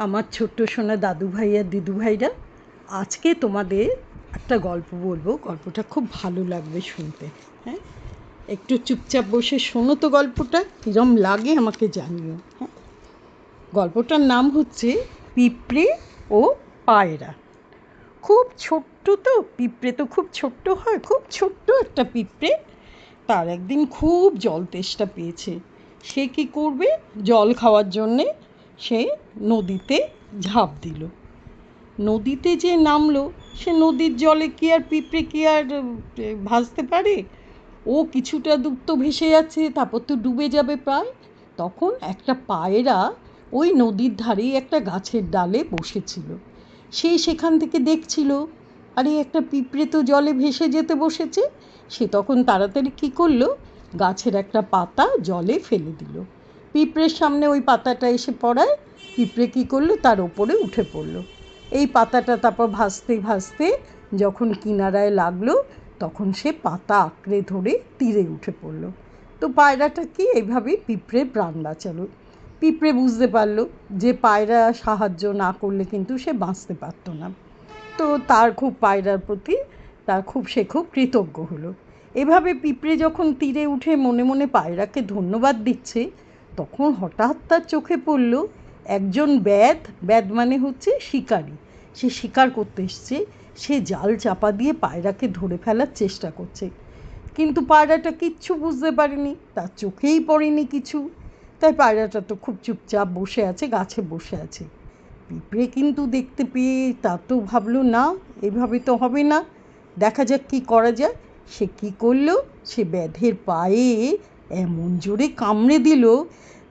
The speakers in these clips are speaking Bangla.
আমার ছোট্ট সোনা দাদু ভাই আর দিদু ভাইরা, আজকে তোমাদের একটা গল্প বলব। গল্পটা খুব ভালো লাগবে শুনতে হ্যাঁ? একটু চুপচাপ বসে শোনো তো গল্পটা, কীরম লাগে আমাকে জানিও হ্যাঁ? গল্পটার নাম হচ্ছে পিঁপড়ে ও পায়রা। খুব ছোট্ট তো, পিঁপড়ে তো খুব ছোট্ট হয়, খুব ছোট্ট একটা পিঁপড়ে। তার একদিন খুব জল তেষ্টা পেয়েছে। সে কি করবে? জল খাওয়ার জন্যে সে নদীতে ঝাঁপ দিল। নদীতে যে নামলো, সে নদীর জলে কি আর পিঁপড়ে কি আর ভাসতে পারে? ও কিছুটা দূর তো ভেসে যাচ্ছে, তারপর তো ডুবে যাবে প্রায়। তখন একটা পায়রা ওই নদীর ধারেই একটা গাছের ডালে বসেছিল। সে সেখান থেকে দেখছিল, আরে, একটা পিঁপড়ে তো জলে ভেসে যেতে বসেছে। সে তখন তাড়াতাড়ি কী করল? গাছের একটা পাতা জলে ফেলে দিল। পিঁপড়ের সামনে ওই পাতাটা এসে পড়ায়, পিঁপড়ে কী করল? তার ওপরে উঠে পড়ল। এই পাতাটা তারপর ভাসতে ভাসতে যখন কিনারায় লাগল, তখন সে পাতা আঁকড়ে ধরে তীরে উঠে পড়ল। তো পায়রাটা কি? এইভাবেই পিঁপড়ের প্রাণ বাঁচালো। পিঁপড়ে বুঝতে পারল যে পায়রা সাহায্য না করলে কিন্তু সে বাঁচতে পারতো না। তো তার খুব পায়রার প্রতি তার খুব, সে খুব কৃতজ্ঞ হলো। এভাবে পিঁপড়ে যখন তীরে উঠে মনে মনে পায়রাকে ধন্যবাদ দিচ্ছে তখন হঠাৎ তার চোখে পড়ল একজন ব্যাদ ব্যাদ মানে হচ্ছে শিকারী। সে শিকার করতে এসছে। সে জাল চাপা দিয়ে পায়রাকে ধরে ফেলার চেষ্টা করছে। কিন্তু পায়রাটা কিচ্ছু বুঝতে পারেনি। তার চোখেই পড়েনি কিছু। তাই পায়রাটা তো খুব চুপচাপ বসে আছে, গাছে বসে আছে। পিঁপড়ে কিন্তু দেখতে পেয়ে তা তো ভাবলো, না, এভাবে তো হবে না। দেখা যাক কী করা যায়। সে কী করল? সে ব্যাধের পায়ে এমন জোরে কামড়ে দিল।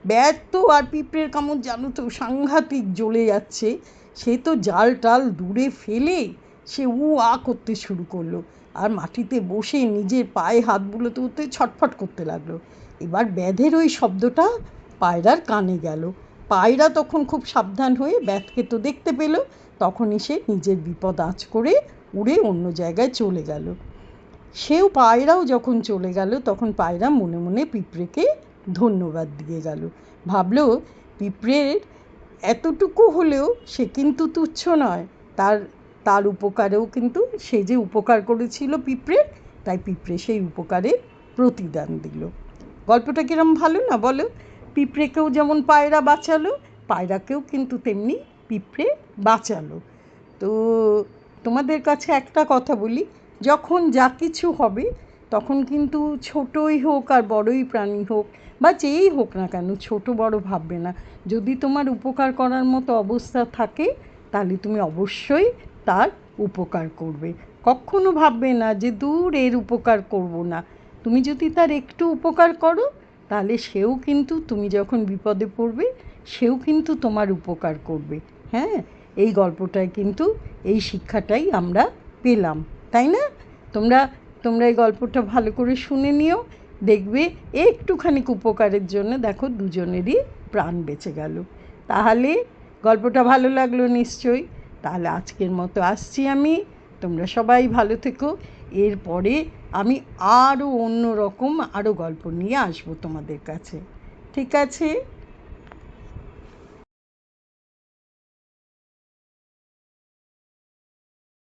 ব্যাধ তো আর পিঁপড়ের কামড় জানো তো সাংঘাতিক জ্বলে যাচ্ছে। সে তো জাল টাল দূরে ফেলে সে উ আ করতে শুরু করল। আর মাটিতে বসে নিজের পায়ে হাত বুলোতে উঠতে ছটফট করতে লাগল। এবার ব্যাধের ওই শব্দটা পায়রার কানে গেল। পায়রা তখন খুব সাবধান হয়ে ব্যাথকে তো দেখতে পেল। তখনই সে নিজের বিপদ আঁচ করে উড়ে অন্য জায়গায় চলে গেল। সেও পায়রাও যখন চলে গেল, তখন পায়রা মনে মনে পিঁপড়েকে ধন্যবাদ দিয়ে গেল। ভাবলো, পিঁপড়ের এতটুকু হলেও সে কিন্তু তুচ্ছ নয়। তার তার উপকারেও কিন্তু সে যে উপকার করেছিল পিঁপড়ের, তাই পিঁপড়ে সেই উপকারের প্রতিদান দিল। গল্পটা কিরম ভালো না বলো? পিঁপড়েকেও যেমন পায়রা বাঁচালো, পায়রাকেও কিন্তু তেমনি পিঁপড়ে বাঁচালো। তো তোমাদের কাছে একটা কথা বলি যখন যা কিছু হবে, তখন কিন্তু ছোটই হোক আর বড়ই প্রাণী হোক, বা যেই হোক না কেন, ছোট বড় ভাববে না। যদি তোমার উপকার করার মতো অবস্থা থাকে, তাহলে তুমি অবশ্যই তার উপকার করবে। কখনো ভাববে না যে দূর এর উপকার করব না। তুমি যদি তার একটু উপকার করো, তাহলে সেও কিন্তু তুমি যখন বিপদে পড়বে, সেও কিন্তু তোমার উপকার করবে। হ্যাঁ? এই গল্পটায় কিন্তু এই শিক্ষাটাই আমরা পেলাম। তাই না? তোমরা তোমরা এই গল্পটা ভালো করে শুনে নিও। দেখবে একটুখানি উপকারের জন্য দেখো দুজনেরই প্রাণ বেঁচে গেল। তাহলে গল্পটা ভালো লাগল নিশ্চয়ই। তাহলে আজকের মতো আসছি আমি। তোমরা সবাই ভালো থেকো। এরপরে আমি আরও অন্য রকম আরও গল্প নিয়ে আসব তোমাদের কাছে। ঠিক আছে?